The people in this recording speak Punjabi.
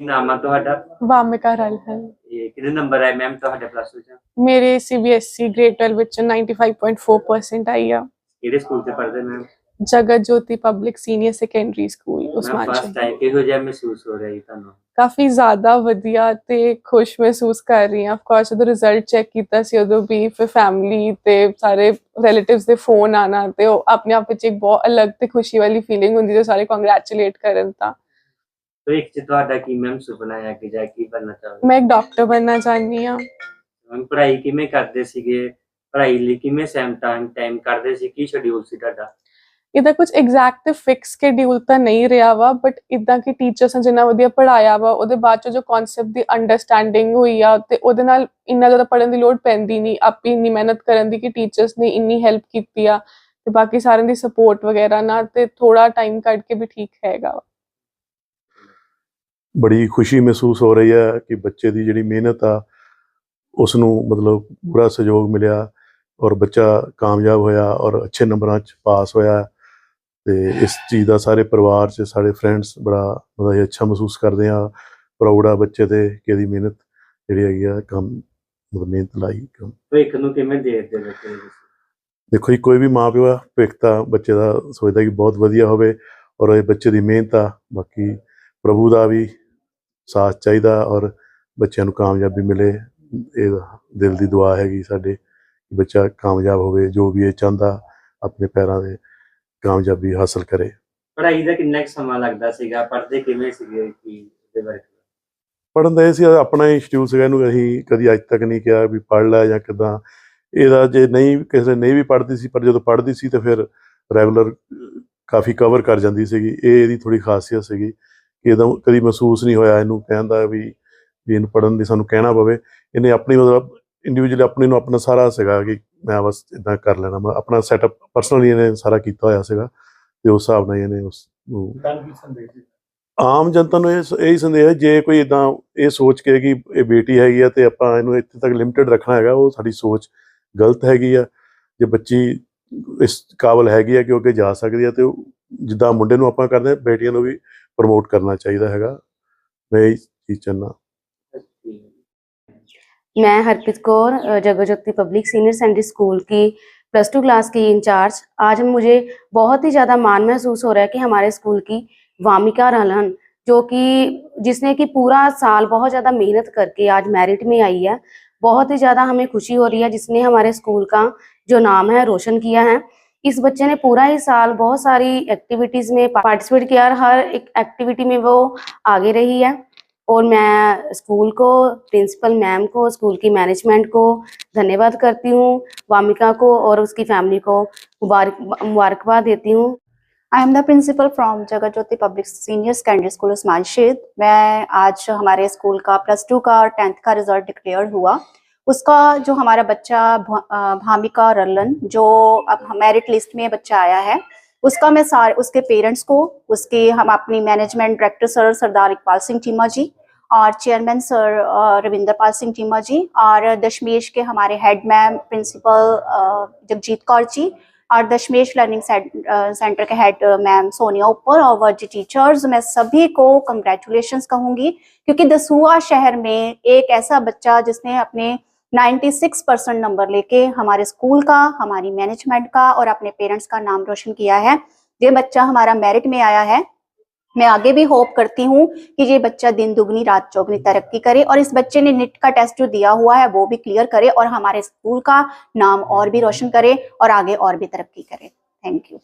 ਨਾਮ ਆ ਤੁਹਾਡਾ? ਵਾਮਿਕਾ ਰਲ ਹੈ। ਇਹ ਕਿੰਨੇ ਨੰਬਰ ਆਏ ਮੈਮ ਤੁਹਾਡੇ ਪਲੱਸ 2 ਚ ਮੇਰੇ ਸੀਬੀਐਸਈ ਗ੍ਰੇਡ 12 ਵਿੱਚ 95.4% ਆਈ ਆ। ਕਿਹੜੇ ਸਕੂਲ ਤੇ ਪੜ੍ਹਦੇ ma'am Jagat Jyoti public senior secondary school ਮੈਂ ਉਸਮਾਨ ਫਸਟ ਟਾਈਮ ਕਿਹੋ ਜਿਹਾ ਮਹਿਸੂਸ ਹੋ ਰਿਹਾ ਜੀ ਤੁਹਾਨੂੰ? ਕਾਫੀ ਜ਼ਿਆਦਾ ਵਧੀਆ ਤੇ ਖੁਸ਼ ਮਹਿਸੂਸ ਕਰ ਰਹੀ ਹਾਂ। ਆਫ ਕੋਰਸ ਜਦੋਂ ਰਿਜ਼ਲਟ ਚੈੱਕ ਕੀਤਾ ਸੀ ਉਦੋਂ ਵੀ ਫਿਰ ਫੈਮਿਲੀ ਤੇ ਸਾਰੇ ਰਿਲੇਟਿਵਸ ਦੇ ਫੋਨ ਆਣਾ ਤੇ ਉਹ ਆਪਣੇ ਆਪ ਵਿੱਚ ਇੱਕ ਬਹੁਤ ਅਲੱਗ ਤੇ ਖੁਸ਼ੀ ਵਾਲੀ ਫੀਲਿੰਗ ਹੁੰਦੀ ਜੋ ਸਾਰੇ ਕੰਗ੍ਰੈਚੁਲੇਟ ਕਰਨ ਤਾਂ। ਤੇ ਇੱਕ ਚ ਤੁਹਾਡਾ ਕੀ ਮੈਮ ਸੁਪਨਾ ਹੈ ਕਿ ਜਾ ਕੀ ਬਣਨਾ ਚਾਹੋਗੇ ਮੈਂ ਇੱਕ ਡਾਕਟਰ ਬਣਨਾ ਚਾਹੁੰਦੀ ਹਾਂ ਹੁਣ ਪੜ੍ਹਾਈ ਕਿਵੇਂ ਕਰਦੇ ਸੀਗੇ ਪੜ੍ਹਾਈ ਲਈ ਕਿਵੇਂ ਸੈਮ ਟਾਈਮ ਟਾਈਮ ਕਰਦੇ ਸੀ ਕੀ ਸ਼ਡਿਊਲ ਸੀ ਤੁਹਾਡਾ ਇਹਦਾ ਕੁਝ ਐਗਜ਼ੈਕਟ ਫਿਕਸ ਸ਼ਡਿਊਲ ਤਾਂ ਨਹੀਂ ਰਿਹਾ ਵਾ ਬਟ ਇਦਾਂ ਕਿ ਟੀਚਰਸ ਨੇ ਜਿੰਨਾ ਵਧੀਆ ਪੜਾਇਆ ਵਾ ਉਹਦੇ ਬਾਅਦ 'ਚ ਜੋ ਕਨਸੈਪਟ ਦੀ ਅੰਡਰਸਟੈਂਡਿੰਗ ਹੋਈ ਆ ਤੇ ਉਹਦੇ ਨਾਲ ਇੰਨਾ ਜ਼ਿਆਦਾ ਪੜਨ ਦੀ ਲੋੜ ਪੈਂਦੀ ਨਹੀਂ ਆਪੀ ਇੰਨੀ ਮਿਹਨਤ ਕਰਨ ਦੀ ਕਿ ਟੀਚਰਸ ਨੇ ਇੰਨੀ ਹੈਲਪ ਕੀਤੀ ਆ ਤੇ ਬਾਕੀ ਸਾਰਿਆਂ ਦੀ ਸਪੋਰਟ ਵਗੈਰਾ ਨਾਲ ਤੇ ਥੋੜਾ ਟਾਈਮ ਕੱਢ ਕੇ ਵੀ ਠੀਕ ਹੈਗਾ ਵਾ। ਬੜੀ ਖੁਸ਼ੀ ਮਹਿਸੂਸ ਹੋ ਰਹੀ ਹੈ ਕਿ ਬੱਚੇ ਦੀ ਜਿਹੜੀ ਮਿਹਨਤ ਆ ਉਸ ਨੂੰ ਮਤਲਬ ਪੂਰਾ ਸਹਿਯੋਗ ਮਿਲਿਆ ਔਰ ਬੱਚਾ ਕਾਮਯਾਬ ਹੋਇਆ ਔਰ ਅੱਛੇ ਨੰਬਰਾਂ 'ਚ ਪਾਸ ਹੋਇਆ ਤੇ ਇਸ ਚੀਜ਼ ਦਾ ਸਾਰੇ ਪਰਿਵਾਰ 'ਚ ਸਾਡੇ ਫਰੈਂਡਸ ਬੜਾ ਮਤਲਬ ਅੱਛਾ ਮਹਿਸੂਸ ਕਰਦੇ ਆ ਪ੍ਰਾਊਡ ਆ ਬੱਚੇ ਤੇ ਕਿ ਇਹਦੀ ਮਿਹਨਤ ਜਿਹੜੀ ਹੈਗੀ ਆ ਕੰਮ ਮਤਲਬ ਮਿਹਨਤ ਲਾਈ ਕੰਮ ਭਵਿੱਖ ਨੂੰ ਕਿਵੇਂ ਦੇਖਦੇ ਬੱਚੇ? ਦੇਖੋ ਜੀ ਕੋਈ ਵੀ ਮਾਂ ਪਿਓ ਆ ਭਵਿੱਖ ਤਾਂ ਬੱਚੇ ਦਾ ਸੋਚਦਾ ਕਿ ਬਹੁਤ ਵਧੀਆ ਹੋਵੇ ਔਰ ਇਹ ਬੱਚੇ ਦੀ ਮਿਹਨਤ ਆ ਬਾਕੀ ਪ੍ਰਭੂ ਦਾ ਵੀ ਸਾਥ ਚਾਹੀਦਾ ਔਰ ਬੱਚਿਆਂ ਨੂੰ ਕਾਮਯਾਬੀ ਮਿਲੇ। ਇਹ ਦਿਲ ਦੀ ਦੁਆ ਹੈਗੀ ਸਾਡੇ ਕਿ ਬੱਚਾ ਕਾਮਯਾਬ ਹੋਵੇ ਜੋ ਵੀ ਇਹ ਚਾਹੁੰਦਾ ਆਪਣੇ ਪੈਰਾਂ ਦੇ ਕਾਮਯਾਬੀ ਹਾਸਲ ਕਰੇ। ਪੜ੍ਹਾਈ ਦਾ ਕਿੰਨਾ ਸਮਾਂ ਲੱਗਦਾ ਸੀਗਾ? ਪੜ੍ਹਦੇ ਕਿਵੇਂ ਸੀਗੇ ਕੀ ਦੇ ਬਾਰੇ? ਪੜਨ ਦਾ ਇਹ ਸੀ ਆਪਣਾ ਹੀ ਸ਼ਡਿਊਲ ਸੀਗਾ ਇਹਨੂੰ ਅਸੀਂ ਕਦੀ ਅੱਜ ਤੱਕ ਨਹੀਂ ਕਿਹਾ ਵੀ ਪੜ ਲੈ ਜਾਂ ਕਿਦਾਂ। ਇਹਦਾ ਜੇ ਨਹੀਂ ਕਿਸੇ ਨੇ ਨਹੀਂ ਵੀ ਪੜ੍ਹਦੀ ਸੀ ਪਰ ਜਦੋਂ ਪੜ੍ਹਦੀ ਸੀ ਤਾਂ ਫਿਰ ਰੈਗੂਲਰ ਕਾਫੀ ਕਵਰ ਕਰ ਜਾਂਦੀ ਸੀਗੀ। ਇਹ ਇਹਦੀ ਥੋੜੀ ਖਾਸੀਅਤ ਸੀਗੀ। ਕਿ ਇਹਦਾ ਕਦੀ ਮਹਿਸੂਸ ਨਹੀਂ ਹੋਇਆ ਇਹਨੂੰ ਕਹਿੰਦਾ ਵੀ ਵੀ ਇਹਨੂੰ ਪੜਨ ਦੀ ਸਾਨੂੰ ਕਹਿਣਾ ਪਵੇ। ਇਹਨੇ ਆਪਣੀ ਮਤਲਬ ਇੰਡੀਵਿਜੂਅਲ ਆਪਣੇ ਨੂੰ ਆਪਣਾ ਸਾਰਾ ਸੀਗਾ ਕਿ ਮੈਂ ਬਸ ਇਦਾਂ ਕਰ ਲੈਣਾ। ਮੈਂ ਆਪਣਾ ਸੈਟਅਪ ਪਰਸਨਲੀ ਇਹਨੇ ਸਾਰਾ ਕੀਤਾ ਹੋਇਆ ਸੀਗਾ ਤੇ ਉਸ ਹਿਸਾਬ ਨਾਲ ਇਹਨੇ ਉਸ ਨੂੰ ਆਮ ਜਨਤਾ ਨੂੰ ਇਹ ਇਹ ਹੀ ਸੰਦੇਹ ਹੈ ਜੇ ਕੋਈ ਇਦਾਂ ਇਹ ਸੋਚ ਕੇ ਕਿ ਇਹ ਬੇਟੀ ਹੈਗੀ ਆ ਤੇ ਆਪਾਂ ਇਹਨੂੰ ਇੱਥੇ ਤੱਕ ਲਿਮਟਿਡ ਰੱਖਣਾ ਹੈਗਾ ਉਹ ਸਾਡੀ ਸੋਚ ਗਲਤ ਹੈਗੀ ਆ। ਜੇ ਬੱਚੀ ਇਸ ਕਾਬਲ ਹੈਗੀ ਆ ਕਿ ਉਹ ਅੱਗੇ ਜਾ ਸਕਦੀ ਆ ਤੇ ਜਿੱਦਾਂ ਮੁੰਡੇ ਨੂੰ ਆਪਾਂ ਕਰਦੇ ਬੇਟੀਆਂ ਨੂੰ ਵੀ ਪ੍ਰਮੋਟ ਕਰਨਾ ਚਾਹੀਦਾ ਹੈਗਾ ਮੈਂ ਇਹ ਚੀਜ਼ ਚਾਹੁੰਦਾ मैं हरप्रीत कौर अ, जगह Jyoti Public Senior Secondary School की प्लस टू क्लास की इंचार्ज आज मुझे बहुत ही ज़्यादा मान महसूस हो रहा है कि हमारे स्कूल की वामिका रलन जो कि जिसने कि पूरा साल बहुत ज़्यादा मेहनत करके आज मेरिट में आई है बहुत ही ज़्यादा हमें खुशी हो रही है जिसने हमारे स्कूल का जो नाम है रोशन किया है इस बच्चे ने पूरा ही साल बहुत सारी एक्टिविटीज़ में पार्टिसिपेट किया और हर एक एक्टिविटी में वो आगे रही है। और मैं स्कूल को प्रिंसिपल मैम को स्कूल की मैनेजमेंट को धन्यवाद करती हूँ, वामिका को और उसकी फैमिली को मुबारक, मुबारकबाद देती हूँ। I am the principal from Jagat Jyoti public senior secondary school Usman Shaheed मैं आज हमारे स्कूल का प्लस टू का और टेंथ का रिज़ल्ट डिक्लेयर हुआ। उसका जो हमारा बच्चा भामिका रलन, जो अब मेरिट लिस्ट में बच्चा आया है, उसका मैं सारे, उसके पेरेंट्स को, उसके हम अपनी management director sir Sardar Iqbal Singh Cheema ji, और चेयरमैन सर रविंदर पाल सिंह चीमा जी, और दशमेश के हमारे head ma'am principal Jagjit Kaur ji, और दशमेश लर्निंग सेंटर के हेड मैम सोनिया ऊपर और वर्जी टीचर्स मैं सभी को कंग्रेचुलेशंस कहूँगी, क्योंकि दसुआ शहर में एक ऐसा बच्चा जिसने अपने 96 परसेंट नंबर लेके हमारे स्कूल का, हमारी मैनेजमेंट का और अपने पेरेंट्स का नाम रोशन किया है। ये बच्चा हमारा मेरिट में आया है। मैं आगे भी होप करती हूँ कि ये बच्चा दिन दुगनी, रात चौगनी तरक्की करे और इस बच्चे ने निट का टेस्ट जो दिया हुआ है वो भी क्लियर करे और हमारे स्कूल का नाम और भी रोशन करे और आगे और भी तरक्की करे। Thank you